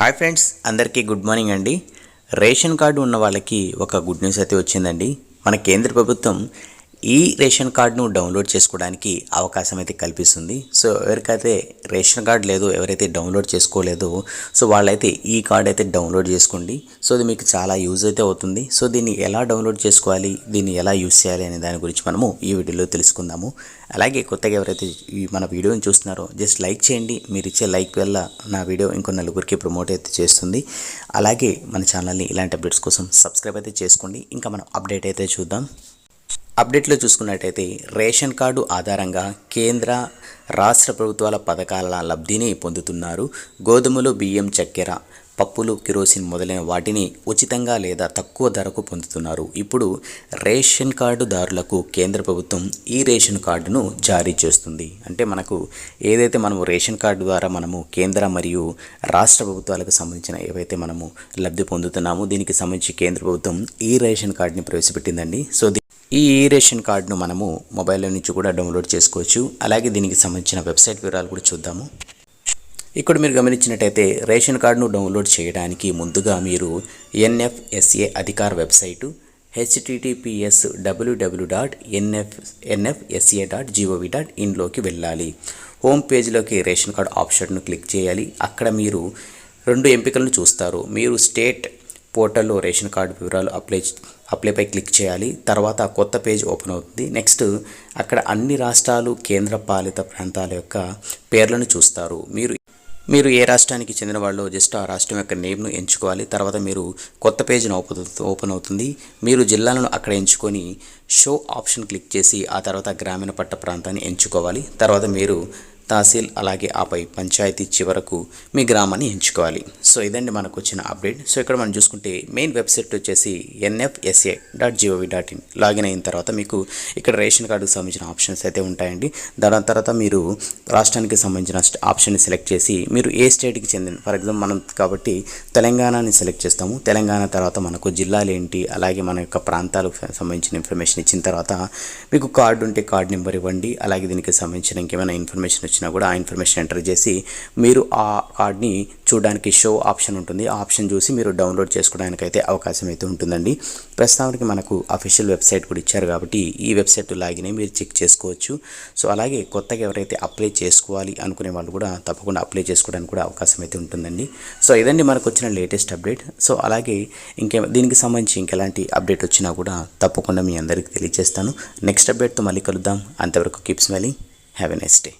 Hi friends అందరికీ good morning అండి. Ration card ఉన్న వాళ్ళకి ఒక గుడ్ న్యూస్ అయితే వచ్చిందండి. మన కేంద్ర ప్రభుత్వం ఈ రేషన్ కార్డును డౌన్లోడ్ చేసుకోవడానికి అవకాశం అయితే కల్పిస్తుంది. సో ఎవరికైతే రేషన్ కార్డు లేదు ఎవరైతే డౌన్లోడ్ చేసుకోలేదో సో వాళ్ళైతే ఈ కార్డ్ అయితే డౌన్లోడ్ చేసుకోండి. సో ఇది మీకు చాలా యూజ్ అయితే అవుతుంది. సో దీన్ని ఎలా డౌన్లోడ్ చేసుకోవాలి దీన్ని ఎలా యూజ్ చేయాలి అనే దాని గురించి మనము ఈ వీడియోలో తెలుసుకుందాము. అలాగే కొత్తగా ఎవరైతే మన వీడియోని చూస్తున్నారో జస్ట్ లైక్ చేయండి. మీరు ఇచ్చే లైక్ వల్ల నా వీడియో ఇంకో నలుగురికి ప్రమోట్ అయితే చేస్తుంది. అలాగే మన ఛానల్ని ఇలాంటి అప్డేట్స్ కోసం సబ్స్క్రైబ్ అయితే చేసుకోండి. ఇంకా మనం అప్డేట్ అయితే చూద్దాం. అప్డేట్లో చూసుకున్నట్టయితే రేషన్ కార్డు ఆధారంగా కేంద్ర రాష్ట్ర ప్రభుత్వాల పథకాల లబ్ధిని పొందుతున్నారు. గోధుమలు బియ్యం చక్కెర పప్పులు కిరోసిన్ మొదలైన వాటిని ఉచితంగా లేదా తక్కువ ధరకు పొందుతున్నారు. ఇప్పుడు రేషన్ కార్డుదారులకు కేంద్ర ప్రభుత్వం ఈ రేషన్ కార్డును జారీ చేస్తుంది. అంటే మనకు ఏదైతే మనము రేషన్ కార్డు ద్వారా మనము కేంద్ర మరియు రాష్ట్ర ప్రభుత్వాలకు సంబంధించిన ఏవైతే మనము లబ్ధి పొందుతున్నామో దీనికి సంబంధించి కేంద్ర ప్రభుత్వం ఈ రేషన్ కార్డుని ప్రవేశపెట్టిందండి. సో ఈ ఈ రేషన్ కార్డును మనము మొబైల్లో నుంచి కూడా డౌన్లోడ్ చేసుకోవచ్చు. అలాగే దీనికి సంబంధించిన వెబ్సైట్ వివరాలు కూడా చూద్దాము. ఇక్కడ మీరు గమనించినట్టయితే రేషన్ కార్డును డౌన్లోడ్ చేయడానికి ముందుగా మీరు ఎన్ఎఫ్ఎస్ఏ అధికార website HTTPS WWW dot NF NFSA dot GOV dot ఇన్లోకి వెళ్ళాలి. హోమ్ పేజ్లోకి రేషన్ కార్డ్ ఆప్షన్ను క్లిక్ చేయాలి. అక్కడ మీరు రెండు ఎంపికలను చూస్తారు. మీరు స్టేట్ పోర్టల్లో రేషన్ కార్డు వివరాలు అప్లై అప్లైపై క్లిక్ చేయాలి. తర్వాత కొత్త పేజ్ ఓపెన్ అవుతుంది. నెక్స్ట్ అక్కడ అన్ని రాష్ట్రాలు కేంద్ర పాలిత ప్రాంతాల యొక్క పేర్లను చూస్తారు. మీరు మీరు ఏ రాష్ట్రానికి చెందిన వాళ్ళు జస్ట్ ఆ రాష్ట్రం యొక్క నేమ్ను ఎంచుకోవాలి. తర్వాత మీరు కొత్త పేజ్ను ఓపెన్ ఓపెన్ అవుతుంది. మీరు జిల్లాలను అక్కడ ఎంచుకొని షో ఆప్షన్ క్లిక్ చేసి ఆ తర్వాత గ్రామీణ పట్ట ప్రాంతాన్ని ఎంచుకోవాలి. తర్వాత మీరు తహసీల్ అలాగే ఆపై పంచాయతీ చివరకు మీ గ్రామాన్ని ఎంచుకోవాలి. సో ఇదండి మనకు వచ్చిన అప్డేట్. సో ఇక్కడ మనం చూసుకుంటే మెయిన్ వెబ్సైట్ వచ్చేసి NFSA dot GOV dot in login అయిన తర్వాత మీకు ఇక్కడ రేషన్ కార్డుకు సంబంధించిన ఆప్షన్స్ అయితే ఉంటాయండి. దాని తర్వాత మీరు రాష్ట్రానికి సంబంధించిన ఆప్షన్ని సెలెక్ట్ చేసి మీరు ఏ స్టేట్కి చెందిన ఫర్ ఎగ్జాంపుల్ మనం కాబట్టి తెలంగాణని సెలెక్ట్ చేస్తాము. తెలంగాణ తర్వాత మనకు జిల్లాలు ఏంటి అలాగే మన యొక్క ప్రాంతాలకు సంబంధించిన ఇన్ఫర్మేషన్ ఇచ్చిన తర్వాత మీకు కార్డు ఉంటే కార్డు నెంబర్ ఇవ్వండి. అలాగే దీనికి సంబంధించిన ఇంకేమైనా ఇన్ఫర్మేషన్ ఇచ్చినా కూడా ఆ ఇన్ఫర్మేషన్ ఎంటర్ చేసి మీరు ఆ కార్డ్ని చూడడానికి షో ఆప్షన్ ఉంటుంది. ఆ ఆప్షన్ చూసి మీరు డౌన్లోడ్ చేసుకోవడానికి అయితే అవకాశం అయితే ఉంటుందండి. ప్రస్తుతానికి మనకు అఫీషియల్ వెబ్సైట్ కూడా ఇచ్చారు కాబట్టి ఈ వెబ్సైట్ లాగినే మీరు చెక్ చేసుకోవచ్చు. సో అలాగే కొత్తగా ఎవరైతే అప్లై చేసుకోవాలి అనుకునే వాళ్ళు కూడా తప్పకుండా అప్లై చేసుకోవడానికి కూడా అవకాశం అయితే ఉంటుందండి. సో ఇదండి మనకు వచ్చిన లేటెస్ట్ అప్డేట్. సో అలాగే ఇంకే దీనికి సంబంధించి ఇంకెలాంటి అప్డేట్ వచ్చినా కూడా తప్పకుండా మీ అందరికీ తెలియజేస్తాను. నెక్స్ట్ అప్డేట్తో మళ్ళీ కలుద్దాం. అంతవరకు keep smiling. Have a next day.